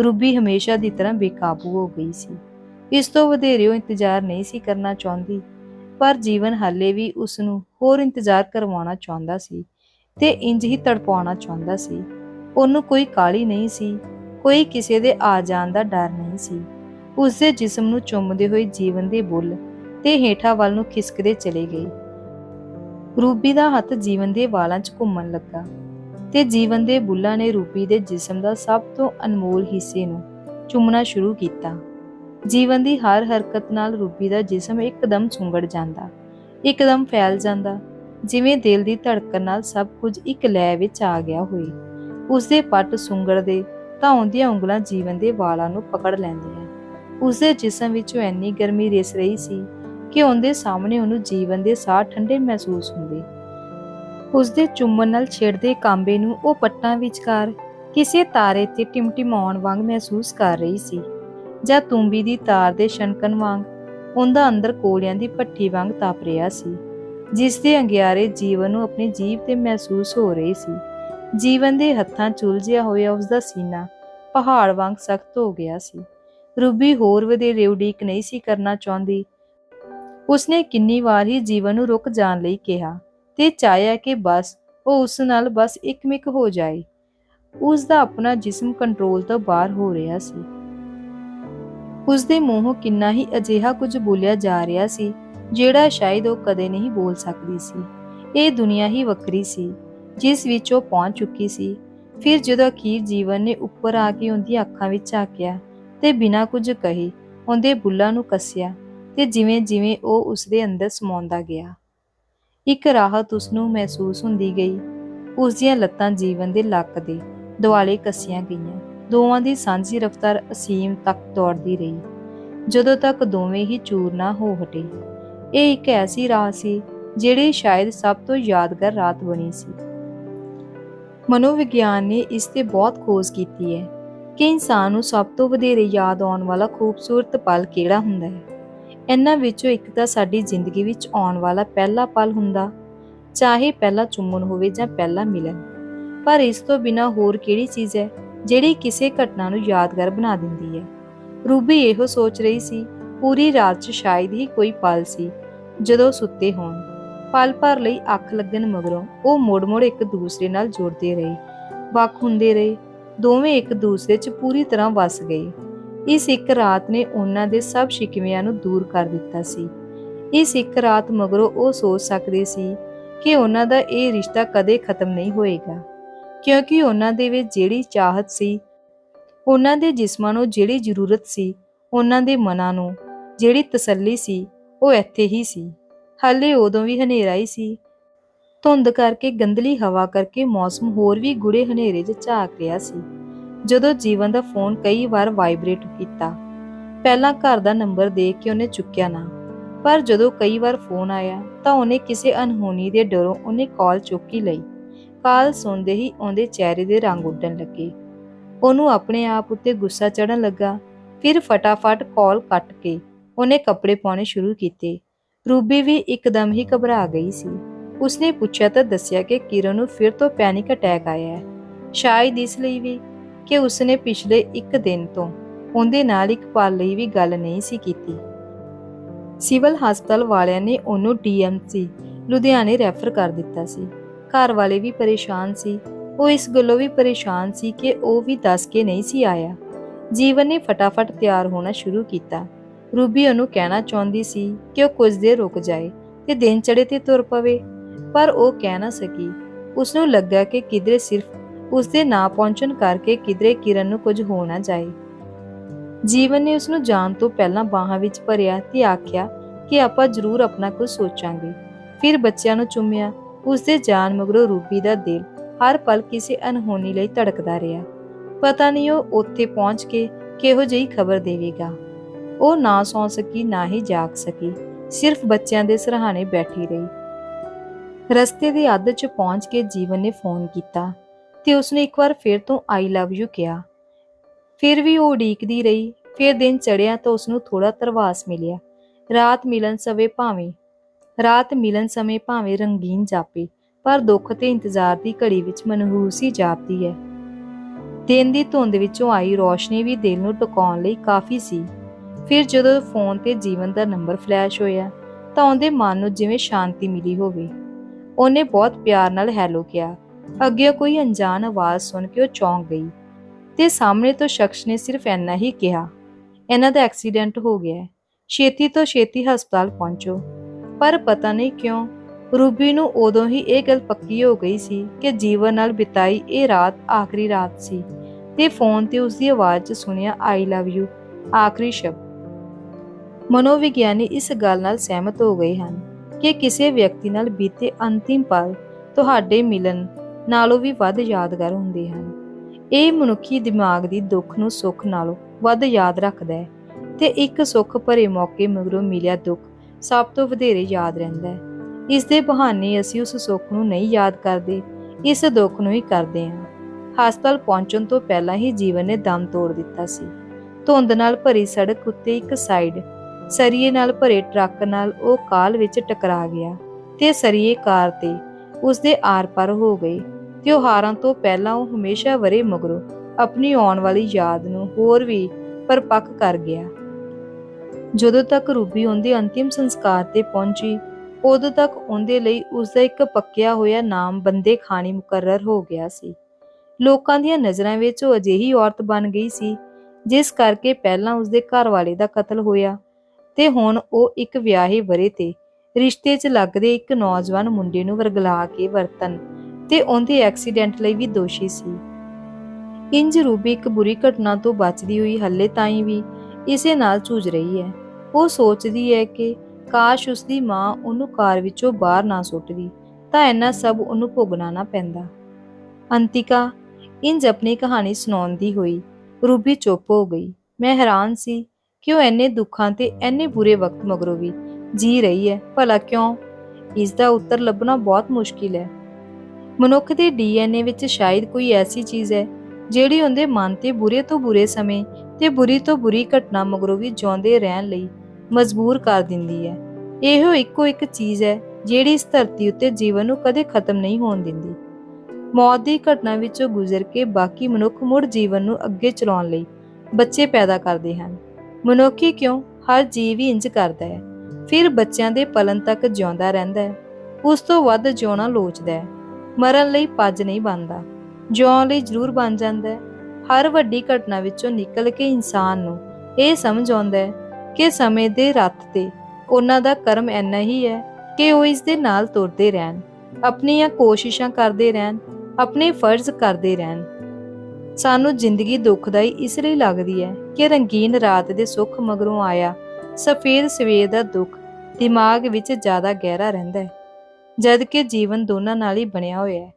ਰੂਬੀ ਹਮੇਸ਼ਾ ਦੀ ਤਰ੍ਹਾਂ ਬੇਕਾਬੂ ਹੋ ਗਈ ਸੀ। ਇਸ ਤੋਂ ਵਧੇਰੇ ਉਹ ਇੰਤਜ਼ਾਰ ਨਹੀਂ ਸੀ ਕਰਨਾ ਚਾਹੁੰਦੀ, ਪਰ ਜੀਵਨ ਹਾਲੇ ਵੀ ਉਸ ਨੂੰ ਹੋਰ ਇੰਤਜ਼ਾਰ ਕਰਵਾਉਣਾ ਚਾਹੁੰਦਾ ਸੀ ਤੇ ਇੰਜ ਹੀ ਤੜਪਾਉਣਾ ਚਾਹੁੰਦਾ ਸੀ। ਉਹਨੂੰ ਕੋਈ ਕਾਲੀ ਨਹੀਂ ਸੀ, ਕੋਈ ਕਿਸੇ ਦੇ ਆ ਜਾਣ ਦਾ ਡਰ ਨਹੀਂ ਸੀ। ਉਸ ਦੇ ਜਿਸਮ ਨੂੰ ਚੁੰਮਦੇ ਹੋਏ ਜੀਵਨ ਦੇ ਬੁੱਲ ਤੇ ਹੇਠਾਂ ਵੱਲ ਨੂੰ ਖਿਸਕਦੇ ਚਲੇ ਗਏ। ਰੂਬੀ ਦਾ ਹੱਥ ਜੀਵਨ ਦੇ ਵਾਲਾਂ 'ਚ ਘੁੰਮਣ ਲੱਗਾ ਤੇ ਜੀਵਨ ਦੇ ਬੁੱਲਾਂ ਨੇ ਰੂਬੀ ਦੇ ਜਿਸਮ ਦਾ ਸਭ ਤੋਂ ਅਨਮੋਲ ਹਿੱਸੇ ਨੂੰ ਚੁੰਮਣਾ ਸ਼ੁਰੂ ਕੀਤਾ। ਜੀਵਨ ਦੀ ਹਰ ਹਰਕਤ ਨਾਲ ਰੂਬੀ ਦਾ ਜਿਸਮ ਇੱਕਦਮ ਸੁੰਗੜ ਜਾਂਦਾ, ਇੱਕਦਮ ਫੈਲ ਜਾਂਦਾ, ਜਿਵੇਂ ਦਿਲ ਦੀ ਧੜਕਣ ਨਾਲ ਸਭ ਕੁਝ ਇੱਕ ਲੈ ਵਿੱਚ ਆ ਗਿਆ ਹੋਵੇ ਉਸ ਦੇ ਪੱਟ ਸੁੰਗੜਦੇ ਤਾਂ ਉਹਦੀਆਂ ਉਂਗਲਾਂ ਜੀਵਨ ਦੇ ਵਾਲਾਂ ਨੂੰ ਪਕੜ ਲੈਂਦੀਆਂ। ਉਸ ਦੇ ਜਿਸਮ ਵਿੱਚੋਂ ਇੰਨੀ ਗਰਮੀ ਰਿਸ ਰਹੀ ਸੀ ਕਿ ਉਹਦੇ ਸਾਹਮਣੇ ਉਹਨੂੰ ਜੀਵਨ ਦੇ ਸਾਹ ਠੰਡੇ ਮਹਿਸੂਸ ਹੁੰਦੇ। ਉਸ ਦੇ ਚੁੰਮਣ ਨਾਲ ਛੇੜਦੇ ਕਾਂਬੇ ਨੂੰ ਉਹ ਪੱਟਾਂ ਵਿਚਕਾਰ ਕਿਸੇ ਤਾਰੇ ਤੇ ਟਿਮਟਿਮਾਉਣ ਵਾਂਗ ਮਹਿਸੂਸ ਕਰ ਰਹੀ ਸੀ। ਜਾਂ ਤੂੰਬੀ ਦੀ ਤਾਰ ਦੇ ਛਣਕਣ ਵਾਂਗ, ਉਹਦਾ ਅੰਦਰ ਕੋਲਿਆਂ ਦੀ ਭੱਠੀ ਵਾਂਗ ਤਪ ਰਿਹਾ ਸੀ, ਜਿਸ ਦੇ ਅੰਗਿਆਰੇ ਜੀਵਨ ਨੂੰ ਆਪਣੀ ਜੀਭ ਤੇ ਮਹਿਸੂਸ ਹੋ ਰਹੇ ਸੀ। ਜੀਵਨ ਦੇ ਹੱਥਾਂ 'ਚ ਹੋਇਆ ਉਸ ਦਾ ਸੀਨਾ, ਪਹਾੜ ਵਾਂਗ ਸਖਤ ਹੋ ਗਿਆ ਸੀ। ਰੂਬੀ ਹੋਰ ਵਧੇਰੇ ਉਡੀਕ ਨਹੀਂ ਸੀ ਕਰਨਾ ਚਾਹੁੰਦੀ। ਉਸਨੇ ਕਿੰਨੀ ਵਾਰ ਹੀ ਜੀਵਨ ਨੂੰ ਰੁਕ ਜਾਣ ਲਈ ਕਿਹਾ, ਤੇ ਚਾਹਿਆ ਕਿ ਬਸ, ਉਹ ਉਸ ਨਾਲ ਬਸ ਇੱਕਮਿਕ ਹੋ ਜਾਏ। ਉਸ ਦਾ ਆਪਣਾ ਜਿਸਮ ਕੰਟਰੋਲ ਤੋਂ ਬਾਹਰ ਹੋ ਰਿਹਾ ਸੀ। ਉਸ ਦੇ ਮੂੰਹੋਂ ਕਿੰਨਾ ਹੀ ਅਜਿਹਾ ਕੁਝ ਬੋਲਿਆ ਜਾ ਰਿਹਾ ਸੀ, ਜਿਹੜਾ ਸ਼ਾਇਦ ਉਹ ਕਦੇ ਨਹੀਂ ਬੋਲ ਸਕਦੀ ਸੀ। ਇਹ ਦੁਨੀਆ ਹੀ ਵੱਖਰੀ ਸੀ, ਜਿਸ ਵਿੱਚ ਉਹ ਪਹੁੰਚ ਚੁੱਕੀ ਸੀ। ਫਿਰ ਜਦੋਂ ਅਖੀਰ ਜੀਵਨ ਨੇ ਉੱਪਰ ਆ ਕੇ ਉਹਦੀਆਂ ਅੱਖਾਂ ਵਿੱਚ ਝਾਕਿਆ ਤੇ ਬਿਨਾਂ ਕੁਝ ਕਹੇ ਉਹਦੇ ਬੁੱਲਾਂ ਨੂੰ ਕੱਸਿਆ ਤੇ ਜਿਵੇਂ ਜਿਵੇਂ ਉਹ ਉਸਦੇ ਅੰਦਰ ਸਮਾਉਂਦਾ ਗਿਆ। ਇੱਕ ਰਾਹਤ ਉਸ ਨੂੰ ਮਹਿਸੂਸ ਹੁੰਦੀ ਗਈ। ਉਸ ਦੀਆਂ ਲੱਤਾਂ ਜੀਵਨ ਦੇ ਲੱਕ ਦੇ ਦੁਆਲੇ ਕੱਸੀਆਂ ਗਈਆਂ। ਦੋਵਾਂ ਦੀ ਸਾਂਝੀ ਰਫ਼ਤਾਰ ਅਸੀਮ ਤੱਕ ਦੌੜਦੀ ਰਹੀ। ਜਦੋਂ ਤੱਕ ਦੋਵੇਂ ਹੀ ਚੂਰ ਨਾ ਹੋ ਹਟੇ, ਇਹ ਇੱਕ ਐਸੀ ਰਾਤ ਸੀ ਜਿਹੜੀ ਸ਼ਾਇਦ ਸਭ ਤੋਂ ਯਾਦਗਾਰ ਰਾਤ ਬਣੀ ਸੀ। ਮਨੋਵਿਗਿਆਨ ਨੇ ਇਸ ਤੇ ਬਹੁਤ ਖੋਜ ਕੀਤੀ ਹੈ ਕਿ ਇਨਸਾਨ ਨੂੰ ਸਭ ਤੋਂ ਵਧੇਰੇ ਯਾਦ ਆਉਣ ਵਾਲਾ ਖੂਬਸੂਰਤ ਪਲ ਕਿਹੜਾ ਹੁੰਦਾ ਹੈ। ਇਹਨਾਂ ਵਿੱਚੋਂ ਇੱਕ ਤਾਂ ਸਾਡੀ ਜ਼ਿੰਦਗੀ ਵਿੱਚ ਆਉਣ ਵਾਲਾ ਪਹਿਲਾ ਪਲ ਹੁੰਦਾ, ਚਾਹੇ ਪਹਿਲਾ ਚੁੰਮਣ ਹੋਵੇ ਜਾਂ ਪਹਿਲਾ ਮਿਲਣ ਪਰ ਇਸ ਤੋਂ ਬਿਨਾ ਹੋਰ ਕਿਹੜੀ ਚੀਜ਼ ਹੈ ਜਿਹੜੀ ਕਿਸੇ ਘਟਨਾ ਨੂੰ ਯਾਦਗਾਰ ਬਣਾ ਦਿੰਦੀ ਹੈ। ਰੂਬੀ ਇਹੋ ਸੋਚ ਰਹੀ ਸੀ, ਪੂਰੀ ਰਾਤ 'ਚ ਸ਼ਾਇਦ ਹੀ ਕੋਈ ਪਲ ਸੀ, ਜਦੋਂ ਸੁੱਤੇ ਹੋਣ। ਪਲ ਭਰ ਲਈ ਅੱਖ ਲੱਗਣ ਮਗਰੋਂ ਉਹ ਮੋੜ-ਮੋੜ ਇੱਕ ਦੂਸਰੇ ਨਾਲ ਜੁੜਦੇ ਰਹੇ, ਵੱਖ ਹੁੰਦੇ ਰਹੇ, ਦੋਵੇਂ ਇੱਕ ਦੂਸਰੇ 'ਚ ਪੂਰੀ ਤਰ੍ਹਾਂ ਵਸ ਗਏ। ਇਸ ਇੱਕ ਰਾਤ ਨੇ ਉਹਨਾਂ ਦੇ ਸਭ ਸ਼ਿਕਵਿਆਂ ਨੂੰ ਦੂਰ ਕਰ ਦਿੱਤਾ ਸੀ। ਇਸ ਇੱਕ ਰਾਤ ਮਗਰੋਂ ਉਹ ਸੋਚ ਸਕਦੇ ਸੀ ਕਿ ਉਹਨਾਂ ਦਾ ਇਹ ਰਿਸ਼ਤਾ ਕਦੇ ਖਤਮ ਨਹੀਂ ਹੋਏਗਾ। ਕਿਉਂਕਿ ਉਹਨਾਂ ਦੇ ਵਿੱਚ ਜਿਹੜੀ ਚਾਹਤ ਸੀ, ਉਹਨਾਂ ਦੇ ਜਿਸਮਾਂ ਨੂੰ ਜਿਹੜੀ ਜ਼ਰੂਰਤ ਸੀ, ਉਹਨਾਂ ਦੇ ਮਨਾਂ ਨੂੰ ਜਿਹੜੀ ਤਸੱਲੀ ਸੀ, ਉਹ ਇੱਥੇ ਹੀ ਸੀ। ਹਾਲੇ ਉਦੋਂ ਵੀ ਹਨੇਰਾ ਹੀ ਸੀ। ਧੁੰਦ ਕਰਕੇ ਗੰਦਲੀ ਹਵਾ ਕਰਕੇ ਮੌਸਮ ਹੋਰ ਵੀ ਗੂੜੇ ਹਨੇਰੇ 'ਚ ਝਾਕ ਰਿਹਾ ਸੀ। ਜਦੋਂ ਜੀਵਨ ਦਾ ਫੋਨ ਕਈ ਵਾਰ ਵਾਈਬ੍ਰੇਟ ਕੀਤਾ, ਪਹਿਲਾਂ ਘਰ ਦਾ ਨੰਬਰ ਦੇਖ ਕੇ ਉਹਨੇ ਚੁੱਕਿਆ ਨਾ, ਪਰ ਜਦੋਂ ਕਈ ਵਾਰ ਫੋਨ ਆਇਆ ਤਾਂ ਉਹਨੇ ਕਿਸੇ ਅਨਹੋਣੀ ਦੇ ਡਰੋਂ ਉਹਨੇ ਕਾਲ ਚੁੱਕੀ ਲਈ। ਕਾਲ ਸੁਣਦੇ ਹੀ ਉਹਦੇ ਚਿਹਰੇ ਦੇ ਰੰਗ ਉੱਡਣ ਲੱਗੇ। ਉਹਨੂੰ ਆਪਣੇ ਆਪ ਉੱਤੇ ਗੁੱਸਾ ਚੜਨ ਲੱਗਾ। ਫਿਰ ਫਟਾਫਟ ਕਾਲ ਕੱਟ ਕੇ ਉਹਨੇ ਕੱਪੜੇ ਪਾਉਣੇ ਸ਼ੁਰੂ ਕੀਤੇ। ਰੂਬੀ ਵੀ ਇੱਕਦਮ ਹੀ ਘਬਰਾ ਗਈ ਸੀ। ਉਸਨੇ ਪੁੱਛਿਆ ਤਾਂ ਦੱਸਿਆ ਕਿ ਕਿਰਨ ਨੂੰ ਫਿਰ ਤੋਂ ਪੈਨਿਕ ਅਟੈਕ ਆਇਆ ਹੈ। ਸ਼ਾਇਦ ਇਸ ਲਈ ਵੀ ਕਿ ਉਸਨੇ ਪਿਛਲੇ ਇੱਕ ਦਿਨ ਤੋਂ ਉਹਦੇ ਨਾਲ ਇੱਕ ਪਲ ਲਈ ਵੀ ਗੱਲ ਨਹੀਂ ਸੀ ਕੀਤੀ। ਸਿਵਲ ਹਸਪਤਾਲ ਵਾਲਿਆਂ ਨੇ ਉਹਨੂੰ ਡੀਐਮਸੀ ਲੁਧਿਆਣੇ ਰੈਫਰ ਕਰ ਦਿੱਤਾ ਸੀ। ਘਰ ਵਾਲੇ ਵੀ ਪਰੇਸ਼ਾਨ ਸੀ। ਉਹ ਇਸ ਗੱਲੋਂ ਵੀ ਪਰੇਸ਼ਾਨ ਸੀ ਕਿ ਉਹ ਵੀ ਦੱਸ ਕੇ ਨਹੀਂ ਸੀ ਆਇਆ। ਜੀਵਨ ਨੇ ਫਟਾਫਟ ਤਿਆਰ ਹੋਣਾ ਸ਼ੁਰੂ ਕੀਤਾ। ਰੂਬੀ ਉਹਨੂੰ ਕਹਿਣਾ ਚਾਹੁੰਦੀ ਸੀ ਕਿ ਉਹ ਕੁਝ ਦੇਰ ਰੁਕ ਜਾਏ ਤੇ ਦਿਨ ਚੜੇ ਤੇ ਤੁਰ ਪਵੇ। ਪਰ ਉਹ ਕਹਿ ਨਾ ਸਕੀ। ਉਸ ਨੂੰ ਲੱਗਾ ਕਿ ਕਿਧਰੇ ਸਿਰਫ ਉਸ ਦੇ ਨਾ ਪਹੁੰਚਣ ਕਰਕੇ ਕਿਧਰੇ ਕਿਰਨ ਨੂੰ ਕੁਝ ਹੋ ਨਾ ਜਾਏ। ਜੀਵਨ ਨੇ ਉਸ ਨੂੰ ਜਾਣ ਤੋਂ ਪਹਿਲਾਂ ਬਾਹਾਂ ਵਿੱਚ ਭਰਿਆ ਤੇ ਆਖਿਆ ਕਿ ਆਪਾਂ ਜ਼ਰੂਰ ਆਪਣਾ ਕੁਝ ਸੋਚਾਂਗੇ। ਫਿਰ ਬੱਚਿਆਂ ਨੂੰ ਚੁੰਮਿਆ। ਉਸ ਦੇ ਜਾਨ ਮਗਰੋਂ ਰੂਬੀ ਦਾ ਦਿਲ ਹਰ ਪਲ ਕਿਸੇ ਅਨਹੋਣੀ ਲਈ ਧੜਕਦਾ ਰਿਹਾ। ਪਤਾ ਨਹੀਂ ਉਹ ਉੱਥੇ ਪਹੁੰਚ ਕੇ ਕਿਹੋ ਜਿਹੀ ਖਬਰ ਦੇਵੇਗਾ। ਉਹ ਨਾ ਸੌਂ ਸਕੀ, ਨਾ ਹੀ ਜਾਗ ਸਕੀ। ਸਿਰਫ ਬੱਚਿਆਂ ਦੇ ਸਰਾਹਾਣੇ ਬੈਠੀ ਰਹੀ। ਰਸਤੇ ਦੇ ਅੱਧ 'ਚ ਪਹੁੰਚ ਕੇ ਜੀਵਨ ਨੇ ਫੋਨ ਕੀਤਾ ਤੇ ਉਸਨੇ ਇੱਕ ਵਾਰ ਫਿਰ ਤੋਂ ਆਈ ਲਵ ਯੂ ਕਿਹਾ। ਫਿਰ ਵੀ ਉਹ ਉਡੀਕਦੀ ਰਹੀ। ਫਿਰ ਦਿਨ ਚੜਿਆ ਤਾਂ ਉਸ ਨੂੰ ਥੋੜਾ ਤਰਵਾਸ ਮਿਲਿਆ। ਰਾਤ ਮਿਲਨ ਸਵੇ ਭਾਵੇਂ ਰਾਤ ਮਿਲਨ ਸਮੇਂ ਭਾਵੇਂ ਰੰਗੀਨ ਜਾਪੇ, ਪਰ ਦੁੱਖ ਤੇ ਇੰਤਜ਼ਾਰ ਦੀ ਘੜੀ ਵਿੱਚ ਮਨਹੂਸੀ ਜਾਪਦੀ ਹੈ। ਦਿਨ ਦੀ ਧੁੰਦ ਵਿੱਚੋਂ ਆਈ ਰੋਸ਼ਨੀ ਵੀ ਦਿਲ ਨੂੰ ਟਿਕਾਉਣ ਲਈ ਕਾਫੀ ਸੀ। ਫਿਰ ਜਦੋਂ ਫੋਨ ਤੇ ਜੀਵਨ ਦਾ ਨੰਬਰ ਫਲੈਸ਼ ਹੋਇਆ, ਤਾਂ ਉਹਦੇ ਮਨ ਨੂੰ ਜਿਵੇਂ ਸ਼ਾਂਤੀ ਮਿਲੀ ਹੋਵੇ। ਉਹਨੇ ਬਹੁਤ ਪਿਆਰ ਨਾਲ ਹੈਲੋ ਕਿਹਾ। ਅੱਗੇ ਕੋਈ ਅਣਜਾਣ ਆਵਾਜ਼ ਸੁਣ ਕੇ ਉਹ ਚੌਂਕ ਗਈ ਤੇ ਸਾਹਮਣੇ ਤੋਂ ਸ਼ਖਸ ਨੇ ਸਿਰਫ ਇੰਨਾ ਹੀ ਕਿਹਾ, ਇਹਨਾਂ ਦਾ ਐਕਸੀਡੈਂਟ ਹੋ ਗਿਆ ਛੇਤੀ ਤੋਂ ਛੇਤੀ ਹਸਪਤਾਲ ਪਹੁੰਚੋ। ਪਰ ਪਤਾ ਨਹੀਂ ਕਿਉਂ ਰੂਬੀ ਨੂੰ ਉਦੋਂ ਹੀ ਇਹ ਗੱਲ ਪੱਕੀ ਹੋ ਗਈ ਸੀ ਕਿ ਜੀਵਨ ਨਾਲ ਬਿਤਾਈ ਇਹ ਰਾਤ ਆਖਰੀ ਰਾਤ ਸੀ ਤੇ ਫੋਨ ਤੇ ਉਸ ਦੀ ਆਵਾਜ਼ 'ਚ ਸੁਣਿਆ ਆਈ ਲਵ ਯੂ ਆਖਰੀ ਸ਼ਬਦ। ਮਨੋਵਿਗਿਆਨੀ ਇਸ ਗੱਲ ਨਾਲ ਸਹਿਮਤ ਹੋ ਗਏ ਹਨ ਕਿ ਕਿਸੇ ਵਿਅਕਤੀ ਨਾਲ ਬੀਤੇ ਅੰਤਿਮ ਪਲ ਤੁਹਾਡੇ ਮਿਲਣ ਨਾਲੋਂ ਵੀ ਵੱਧ ਯਾਦਗਾਰ ਹੁੰਦੇ ਹਨ। ਇਹ ਮਨੁੱਖੀ ਦਿਮਾਗ ਦੀ ਦੁੱਖ ਨੂੰ ਸੁੱਖ ਨਾਲੋਂ ਵੱਧ ਯਾਦ ਰੱਖਦਾ ਹੈ ਤੇ ਇੱਕ ਸੁੱਖ ਭਰੇ ਮੌਕੇ ਮਗਰੋਂ ਮਿਲਿਆ ਦੁੱਖ ਸਭ ਤੋਂ ਵਧੇਰੇ ਯਾਦ ਰਹਿੰਦਾ ਹੈ। ਇਸ ਦੇ ਬਹਾਨੇ ਅਸੀਂ ਉਸ ਸੁੱਖ ਨੂੰ ਨਹੀਂ ਯਾਦ ਕਰਦੇ, ਇਸ ਦੁੱਖ ਨੂੰ ਹੀ ਕਰਦੇ ਹਾਂ। ਹਸਪਤਾਲ ਪਹੁੰਚਣ ਤੋਂ ਪਹਿਲਾਂ ਹੀ ਜੀਵਨ ਨੇ ਦਮ ਤੋੜ ਦਿੱਤਾ ਸੀ। ਧੁੰਦ ਨਾਲ ਭਰੀ ਸੜਕ ਉੱਤੇ ਇੱਕ ਸਾਈਡ ਸਰੀਏ ਨਾਲ ਭਰੇ ਟਰੱਕ ਨਾਲ ਉਹ ਕਾਲ ਵਿੱਚ ਟਕਰਾ ਗਿਆ ਤੇ ਸਰੀਏ ਕਾਰ ਤੇ ਉਸ ਦੇ ਆਰ-ਪਾਰ ਹੋ ਗਏ। ਤਿਉਹਾਰਾਂ ਤੋਂ ਪਹਿਲਾਂ ਉਹ ਹਮੇਸ਼ਾ ਵਰੇ ਮਗਰੋਂ ਆਪਣੀ ਆਉਣ ਵਾਲੀ ਯਾਦ ਨੂੰ ਹੋਰ ਵੀ ਪਰਪੱਕ ਕਰ ਗਿਆ। ਜਦੋਂ ਤੱਕ ਰੂਬੀ ਉਹਦੇ ਅੰਤਿਮ ਸੰਸਕਾਰ ਤੇ ਪਹੁੰਚੀ, ਉਦੋਂ ਤੱਕ ਉਹਦੇ ਲਈ ਉਸ ਦਾ ਇੱਕ ਪੱਕਿਆ ਹੋਇਆ ਨਾਮ ਬੰਦੇ ਖਾਣੀ ਮੁਕਰਰ ਹੋ ਗਿਆ ਸੀ। ਲੋਕਾਂ ਦੀਆਂ ਨਜ਼ਰਾਂ ਵਿੱਚ ਉਹ ਅਜਿਹੀ ਔਰਤ ਬਣ ਗਈ ਸੀ, ਜਿਸ ਕਰਕੇ ਪਹਿਲਾਂ ਉਸ ਦੇ ਘਰ ਵਾਲੇ ਦਾ ਕਤਲ ਹੋਇਆ ਤੇ ਹੁਣ ਉਹ ਇੱਕ ਵਿਆਹੇ ਵਰੇ ਤੇ ਰਿਸ਼ਤੇ 'ਚ ਲੱਗਦੇ ਇੱਕ ਨੌਜਵਾਨ ਮੁੰਡੇ ਨੂੰ ਵਰਗਲਾ ਕੇ ਵਰਤਨ ਤੇ ਉਹਦੇ ਐਕਸੀਡੈਂਟ ਲਈ ਵੀ ਦੋਸ਼ੀ ਸੀ। ਇੰਜ ਰੂਬੀ ਇੱਕ ਬੁਰੀ ਘਟਨਾ ਤੋਂ ਬਚਦੀ ਹੋਈ ਹੱਲੇ ਤਾਈਂ ਵੀ ਇਸੇ ਨਾਲ ਝੂਝ ਰਹੀ ਹੈ। ਉਹ ਸੋਚਦੀ ਹੈ ਕਿ ਕਾਸ਼ ਉਸ ਦੀ ਮਾਂ ਉਹਨੂੰ ਕਾਰ ਵਿੱਚੋਂ ਬਾਹਰ ਨਾ ਸੁੱਟਦੀ, ਤਾਂ ਇੰਨਾ ਸਭ ਉਹਨੂੰ ਭੋਗਣਾ ਨਾ ਪੈਂਦਾ। ਅੰਤਿਕਾ, ਇੰਜ ਆਪਣੀ ਕਹਾਣੀ ਸੁਣਾਉਂਦੀ ਹੋਈ ਰੂਬੀ ਚੁੱਪ ਹੋ ਗਈ। ਮੈਂ ਹੈਰਾਨ ਸੀ ਕਿ ਉਹ ਐਨੇ ਦੁੱਖਾਂ ਤੇ ਐਨੇ ਬੁਰੇ ਵਕਤ ਮਗਰੋਂ ਵੀ ਜੀ ਰਹੀ ਹੈ। ਭਲਾ ਕਿਉਂ? ਇਸ ਦਾ ਉੱਤਰ ਲੱਭਣਾ ਬਹੁਤ ਮੁਸ਼ਕਿਲ ਹੈ। ਮਨੁੱਖ ਦੇ ਡੀਐਨਏ ਵਿੱਚ ਸ਼ਾਇਦ ਕੋਈ ਐਸੀ ਚੀਜ਼ ਹੈ ਜਿਹੜੀ ਉਹਦੇ ਮਨ ਤੇ ਬੁਰੇ ਤੋਂ ਬੁਰੇ ਸਮੇਂ ਤੇ ਬੁਰੀ ਤੋਂ ਬੁਰੀ ਘਟਨਾ ਮਗਰੋਂ ਵੀ ਜਿਉਂਦੇ ਰਹਿਣ ਲਈ ਮਜਬੂਰ ਕਰ ਦਿੰਦੀ ਹੈ। ਇਹੋ ਇੱਕੋ ਇੱਕ ਚੀਜ਼ ਹੈ ਜਿਹੜੀ ਇਸ ਧਰਤੀ ਉੱਤੇ ਜੀਵਨ ਨੂੰ ਕਦੇ ਖਤਮ ਨਹੀਂ ਹੋਣ ਦਿੰਦੀ। ਮੌਤ ਦੀ ਘਟਨਾ ਵਿੱਚੋਂ ਗੁਜ਼ਰ ਕੇ ਬਾਕੀ ਮਨੁੱਖ ਮੁੜ ਜੀਵਨ ਨੂੰ ਅੱਗੇ ਚਲਾਉਣ ਲਈ ਬੱਚੇ ਪੈਦਾ ਕਰਦੇ ਹਨ। ਮਨੁੱਖੀ ਕਿਉਂ? ਹਰ ਜੀਵ ਹੀ ਇੰਜ ਕਰਦਾ ਹੈ। ਫਿਰ ਬੱਚਿਆਂ ਦੇ ਪਲਨ ਤੱਕ ਜਿਉਂਦਾ ਰਹਿੰਦਾ ਹੈ। ਉਸ ਤੋਂ ਵੱਧ ਜਿਉਣਾ ਲੋਚਦਾ ਹੈ। ਮਰਨ ਲਈ ਪੱਜ ਨਹੀਂ ਬਣਦਾ। ਜਿਉਣ ਲਈ ਜ਼ਰੂਰ ਬਣ ਜਾਂਦਾ ਹੈ। ਹਰ ਵੱਡੀ ਘਟਨਾ ਵਿੱਚੋਂ ਨਿਕਲ ਕੇ ਇਨਸਾਨ ਨੂੰ ਇਹ ਸਮਝ ਆਉਂਦਾ ਹੈ ਕਿ ਸਮੇਂ ਦੇ ਰੱਥ ਤੇ ਉਹਨਾਂ ਦਾ ਕਰਮ ਇੰਨਾ ਹੀ ਹੈ ਕਿ ਉਹ ਇਸ ਦੇ ਨਾਲ ਤੁਰਦੇ ਰਹਿਣ, ਆਪਣੀਆਂ ਕੋਸ਼ਿਸ਼ਾਂ ਕਰਦੇ ਰਹਿਣ, ਆਪਣੇ ਫਰਜ਼ ਕਰਦੇ ਰਹਿਣ। ਸਾਨੂੰ ਜ਼ਿੰਦਗੀ ਦੁੱਖਦਾਈ ਇਸ ਲਈ ਲੱਗਦੀ ਹੈ ਕਿ ਰੰਗੀਨ ਰਾਤ ਦੇ ਸੁੱਖ ਮਗਰੋਂ ਆਇਆ ਸਫੇਦ ਸਵੇਰ ਦਾ ਦੁੱਖ ਦਿਮਾਗ ਵਿੱਚ ਜ਼ਿਆਦਾ ਗਹਿਰਾ ਰਹਿੰਦਾ ਹੈ, ਜਦ ਕਿ ਜੀਵਨ ਦੋਨਾਂ ਨਾਲ ਹੀ ਬਣਿਆ ਹੋਇਆ ਹੈ।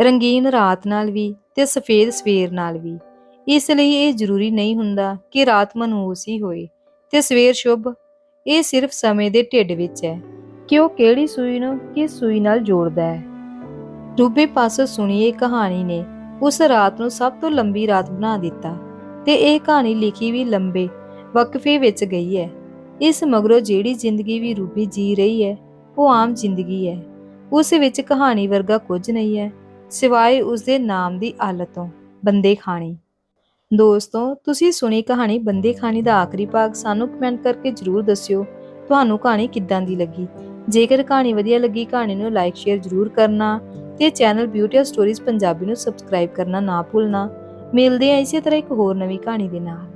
ਰੰਗੀਨ ਰਾਤ ਨਾਲ ਵੀ ਤੇ ਸਫੇਦ ਸਵੇਰ ਨਾਲ ਵੀ। ਇਸ ਲਈ ਇਹ ਜ਼ਰੂਰੀ ਨਹੀਂ ਹੁੰਦਾ ਕਿ ਰਾਤ ਮਨਹੂਸ ਹੀ ਹੋਏ। ਤੇ ਸਵੇਰ ਸ਼ੁਭ। ਇਹ ਸਿਰਫ ਸਮੇਂ ਦੇ ਢਿੱਡ ਵਿੱਚ ਹੈ। ਕਿ ਉਹ ਕਿਹੜੀ ਸੂਈ ਨੂੰ ਕਿਸ ਸੂਈ ਨਾਲ ਜੋੜਦਾ ਹੈ? ਰੂਬੇ ਪਾਸੋਂ ਸੁਣੀ ਇਹ ਕਹਾਣੀ ਨੇ ਉਸ ਰਾਤ ਨੂੰ ਸਭ ਤੋਂ ਲੰਬੀ ਰਾਤ ਬਣਾ ਦਿੱਤਾ ਤੇ ਇਹ ਕਹਾਣੀ ਲਿਖੀ ਵੀ ਲੰਬੇ ਵਕਫੇ ਵਿੱਚ ਗਈ ਹੈ। ਇਸ ਮਗਰੋਂ ਜਿਹੜੀ ਜ਼ਿੰਦਗੀ ਵੀ ਰੂਬੀ ਜੀ ਰਹੀ ਹੈ, ਉਹ ਆਮ ਜ਼ਿੰਦਗੀ ਹੈ। ਉਸ ਵਿੱਚ ਕਹਾਣੀ ਵਰਗਾ ਕੁਝ ਨਹੀਂ ਹੈ, ਸਿਵਾਏ ਉਸ ਦੇ ਨਾਮ ਦੀ ਆਲਤ ਤੋਂ ਬੰਦੇ ਖਾਣੀ। ਦੋਸਤੋ, ਤੁਸੀਂ ਸੁਣੀ ਕਹਾਣੀ ਬੰਦੇ ਖਾਣੀ ਦਾ ਆਖਰੀ ਭਾਗ ਸਾਨੂੰ ਕਮੈਂਟ ਕਰਕੇ ਜਰੂਰ ਦੱਸਿਓ, ਤੁਹਾਨੂੰ ਕਹਾਣੀ ਕਿੱਦਾਂ ਦੀ ਲੱਗੀ? ਜੇਕਰ ਕਹਾਣੀ ਵਧੀਆ ਲੱਗੀ, ਕਹਾਣੀ ਨੂੰ ਲਾਈਕ ਸ਼ੇਅਰ ਜਰੂਰ ਕਰਨਾ ਤੇ ਚੈਨਲ ਬਿਊਟੀ ਸਟੋਰੀਜ਼ ਪੰਜਾਬੀ ਨੂੰ ਸਬਸਕ੍ਰਾਈਬ ਕਰਨਾ ਨਾ ਭੁੱਲਣਾ। ਮਿਲਦੇ ਆ ਇਸੇ ਤਰ੍ਹਾਂ ਇੱਕ ਹੋਰ ਨਵੀਂ ਕਹਾਣੀ ਦੇ ਨਾਲ।